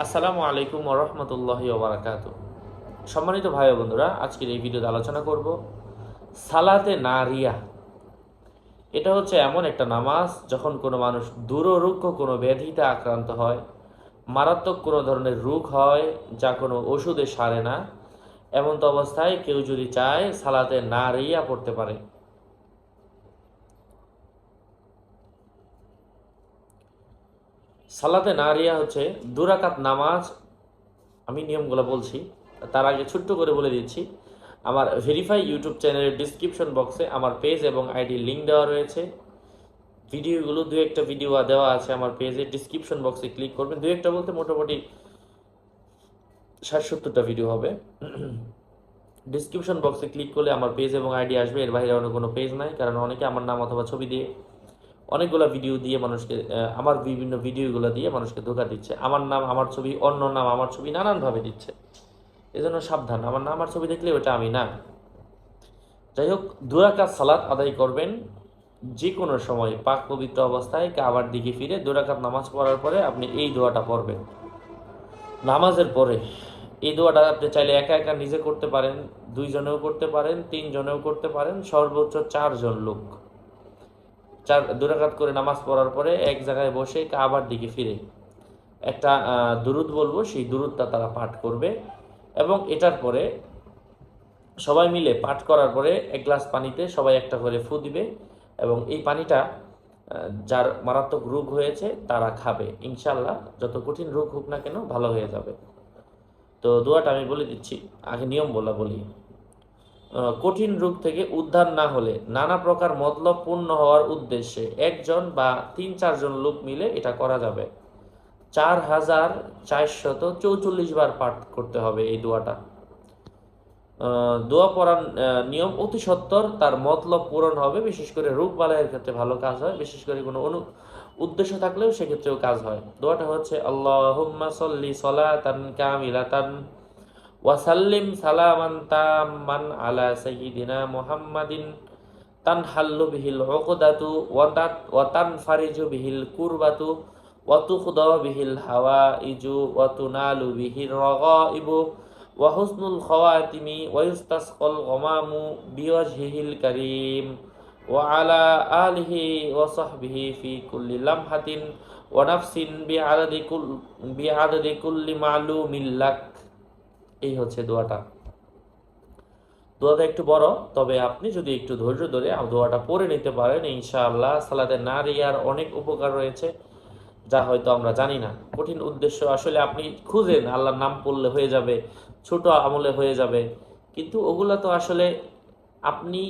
আসসালামু আলাইকুম ওরহমতুল্লাহি ওবরাকাত সম্মানিত ভাই বন্ধুরা, আজকের এই ভিডিওতে আলোচনা করব সালাতে নারিয়া। এটা হচ্ছে এমন একটা নামাজ যখন কোনো মানুষ দুররোগ্য কোনো ব্যাধিতে আক্রান্ত হয়, মারাত্মক কোনো ধরনের রোগ হয় যা কোনো ওষুধে সারে না, এমন তো অবস্থায় কেউ যদি চায় সালাতে নারিয়া পড়তে পারে। সালাতে নারিয়া হচ্ছে দুরাকাত নামাজ, আমি নিয়মগুলো বলছি, তার আগে ছোট্ট করে বলে দিচ্ছি, আমার ভেরিফাই ইউটিউব চ্যানেলের ডিসক্রিপশন বক্সে আমার পেজ এবং আইডি লিঙ্ক দেওয়া রয়েছে। ভিডিওগুলো দু একটা ভিডিও দেওয়া আছে আমার পেজের ডিসক্রিপশন বক্সে ক্লিক করবেন। দু একটা বলতে মোটামুটি ষাট সত্তরটা ভিডিও হবে ডিসক্রিপশন বক্সে ক্লিক করলে আমার পেজ এবং আইডি আসবে, এর বাইরে অন্য কোনো পেজ নাই, কারণ অনেকে আমার নাম অথবা ছবি দিয়ে অনেকগুলো ভিডিও দিয়ে মানুষকে আমার বিভিন্ন ভিডিওগুলো দিয়ে মানুষকে ধোকা দিচ্ছে। আমার নাম, আমার ছবি, অন্য নাম, আমার ছবি নানানভাবে দিচ্ছে। এজন্য সাবধান, আমার নাম, আমার ছবি দেখলে ওটা আমি না। যাই হোক দুরাকাত সালাত আদায় করবেন যে কোনো সময়, পাক পবিত্র অবস্থায় কাবার দিকে ফিরে দুরাকাত নামাজ পড়ার পরে আপনি এই দোয়াটা পড়বেন। নামাজের পরে এই দোয়াটা আপনি চাইলে একা একা নিজে করতে পারেন, দুইজনেও করতে পারেন, তিনজনেও করতে পারেন, সর্বোচ্চ চারজন লোক। চার দুরাকাত করে নামাজ পড়ার পরে এক জায়গায় বসে কাবার দিকে ফিরে। একটা দুরুদ বলব, সেই দুরুদটা তারা পাঠ করবে এবং এটার পরে সবাই মিলে পাঠ করার পরে এক গ্লাস পানিতে সবাই একটা করে ফু দিবে এবং এই পানিটা যার মারাত্মক রোগ হয়েছে তারা খাবে। ইনশাল্লাহ যত কঠিন রোগ হোক না কেন ভালো হয়ে যাবে। তো দোয়াটা আমি বলে দিচ্ছি, আগে নিয়ম বলা বলি। কঠিন রূপ থেকে উদ্ধার না হলে নানা প্রকার মতলব পূর্ণ হওয়ার উদ্দেশ্যে একজন বা তিন চারজন লোক মিলে এটা করা যাবে। চার হাজার চারশত চৌচল্লিশ বার পাঠ করতে হবে এই দোয়াটা। দোয়া পড়ার নিয়ম অতি সত্তর, তার মতলব পূরণ হবে, বিশেষ করে রোগ বালাইয়ের ক্ষেত্রে ভালো কাজ হয়, বিশেষ করে কোনো অনু উদ্দেশ্য থাকলেও সেক্ষেত্রেও কাজ হয়। দোয়াটা হচ্ছে, আল্লাহুম্মা সল্লি সলাতান কামিলাতান। ওয়াসাল্লিম সালামান তাম্মান আলা সাইয়্যিদিনা মুহাম্মাদিন তানহাল্লু বিহিল উকদাতু ওয়া তানফারিজু বিহিল কুরবাতু ওয়া তুখদা বিহিল হাওয়াইজু ওয়া তুনালু বিহির রাগাইবু ওয়া হুসনুল খাওয়াতিমি ওয়া ইস্তাসকাল গমামু বিওয়াজহিল কারীম ওয়া আলা আলিহি ওয়া সাহবিহি ফি কুল্লি লামহাতিন ওয়া নাফসিন বিআদাদি কুল, বিআদাদি কুল্লি মালুমিন লাক। এই হচ্ছে দোয়াটা। দোয়াটা একটু বড়, তবে আপনি যদি একটু ধৈর্য ধরে দোয়াটা পড়ে নিতে পারেন, ইনশাআল্লাহ সালাতে নারিয়ার অনেক উপকার রয়েছে, যা হয়তো আমরা জানি না। কঠিন উদ্দেশ্য আসলে আপনি খুঁজেন, আল্লাহর নাম পড়লে হয়ে যাবে, ছোট আমলে হয়ে যাবে, কিন্তু ওগুলো তো আসলে আপনি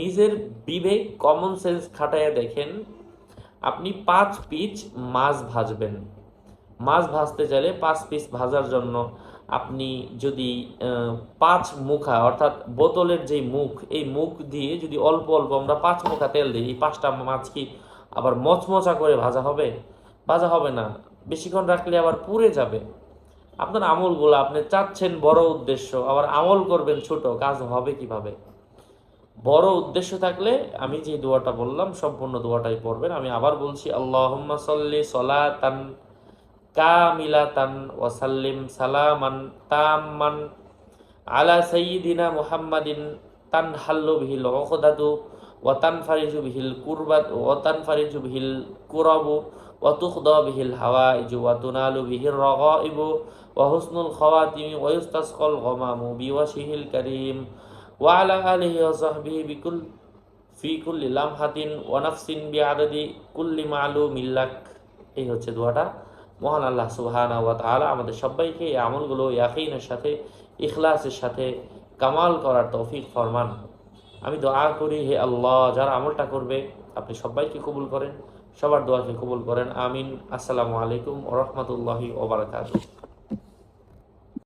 নিজের বিবেক কমন সেন্স খাটাইয়া দেখেন, আপনি পাঁচ পিচ মাছ ভাজবেন। মাছ ভাজতে চাইলে পাঁচ পিস ভাজার জন্য আপনি যদি পাঁচ মুখা, অর্থাৎ বোতলের যে মুখ, এই মুখ দিয়ে যদি অল্প অল্প আমরা পাঁচ মুখা তেল দিই, এই পাঁচটা মাছ কি আবার মচমচা করে ভাজা হবে? ভাজা হবে না। বেশিক্ষণ রাখলে আবার পুড়ে যাবে। আপনার আমলগুলো আপনি চাচ্ছেন বড় উদ্দেশ্য, আবার আমল করবেন ছোট, কাজ হবে কীভাবে? বড় উদ্দেশ্য থাকলে আমি যে দোয়াটা বললাম, সম্পূর্ণ দোয়াটাই পড়বেন। আমি আবার বলছি, আল্লাহুম্মা সাল্লি সলাতান কামিলাতান ওয়াসাল্লিম সালামান তাম্মান আলা সাইয়্যিদিনা মুহাম্মাদিন তানহাল্লু বিহিল উকদাতু ওয়া তানফারিজু বিহিল কুরবাত ওয়া তানফারিজু বিহিল কুরাবু ওয়া তুখদা বিহিল হাওয়াইজু ওয়া তুনালু বিহির রাগাইবু ওয়া হুসনুল খাওয়াতিমি ওয়া ইস্তাসকাল গমামু বিওয়াশিহিল কারীম ওয়া আলা আলিহি ওয়া সাহবিহি বিকুল, ফি কুল্লি লামহাতিন ওয়া নাফসিন বিআদাদি কুল্লি মালুমিন লাক। এই হচ্ছে দোয়াটা। মহান আল্লাহ সুবহানা ওয়া আমাদের সবাইকে এই আমলগুলো ইয়াকিনের সাথে, ইখলাসের সাথে কামাল করার তৌফিক ফরমান। আমি দোয়া করি, হে আল্লাহ, যারা আমলটা করবে, আপনি সবাইকে কবুল করেন, সবার দোয়াকে কবুল করেন, আমিন। আসসালামু আলাইকুম ওয়া রাহমাতুল্লাহি ওয়া বারাকাতুহু।